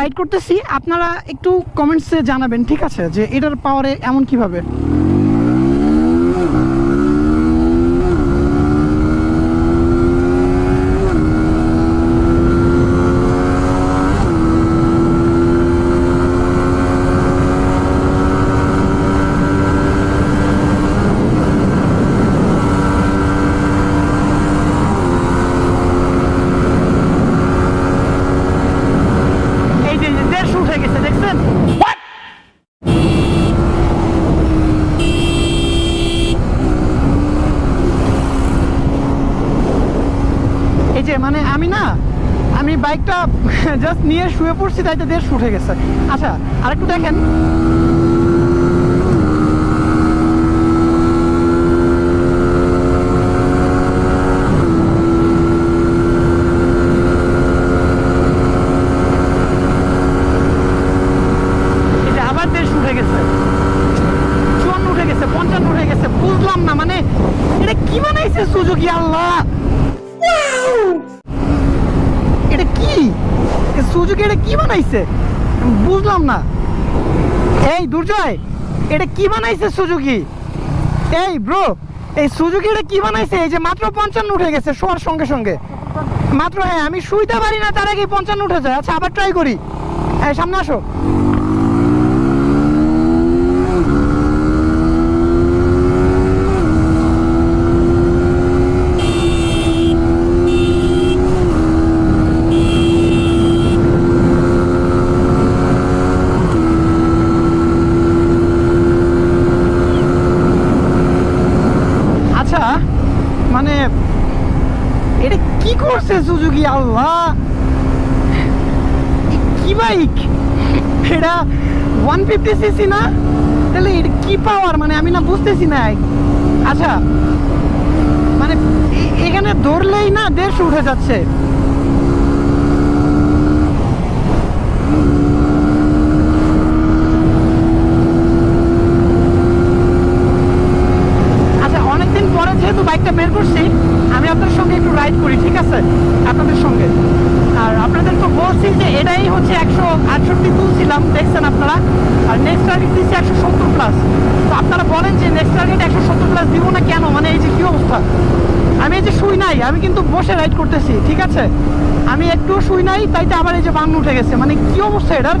Ride করতেছি। আপনারা একটু কমেন্টসে জানাবেন ঠিক আছে? যে এটার পাওয়ারে এমন কীভাবে এই যে যে দেড়শো উঠে গেছে দেখছেন এই যে মানে আমি না, আমি বাইকটা জাস্ট নিয়ে শুয়ে পড়ছি তাইতে দেড়শো উঠে গেছে। আচ্ছা আরেকটু দেখেন। বুঝলাম না মানে এটা কি বানাইছে সুজুকি আল্লাহ? কি? সুজুকি এটা কি বানাইছে? বুঝলাম না। এই দুর্জয়, এটা কি বানাইছে সুজুকি? এই ব্রো এই সুজুকি এটা কি বানাইছে? এই যে মাত্র পঞ্চান্ন উঠে গেছে, শোয়ার সঙ্গে সঙ্গে। মাত্র হ্যাঁ আমি শুইতে পারি না, তার আগে পঞ্চান্ন উঠে যায়। আচ্ছা আবার ট্রাই করি। হ্যাঁ সামনে আসো আচ্ছা মানে এটা কি করছে সুজুকি? আল্লাহ! কি বাইক এটা ওয়ান ফিফটি সিসি না? তাহলে এটা কি পাওয়ার মানে আমি না বুঝতেছি না। আচ্ছা মানে এখানে ধরলেই না দেড়শো উঠে যাচ্ছে আচ্ছা অনেকদিন পরে যেহেতু বাইকটা বের করছি, আমি আপনার সঙ্গে একটু রাইড করি, ঠিক আছে? আপনাদের সঙ্গে। আর আপনাদের তো বলছি যে এটাই হচ্ছে একশো আটষট্টি তুলছিলাম, দেখছেন আপনারা? আর নেক্সট টার্গেট দিচ্ছি একশো সত্তর প্লাস তো আপনারা বলেন যে নেক্সট টার্গেট একশো সত্তর প্লাস দিব না কেন? মানে এই যে কী অবস্থা? আমি এই যে শুই নাই, আমি কিন্তু বসে রাইড করতেছি, ঠিক আছে? আমি একটু শুই নাই, তাইতে আবার এই যে বান্ন উঠে গেছে। মানে কি অবস্থা এটার?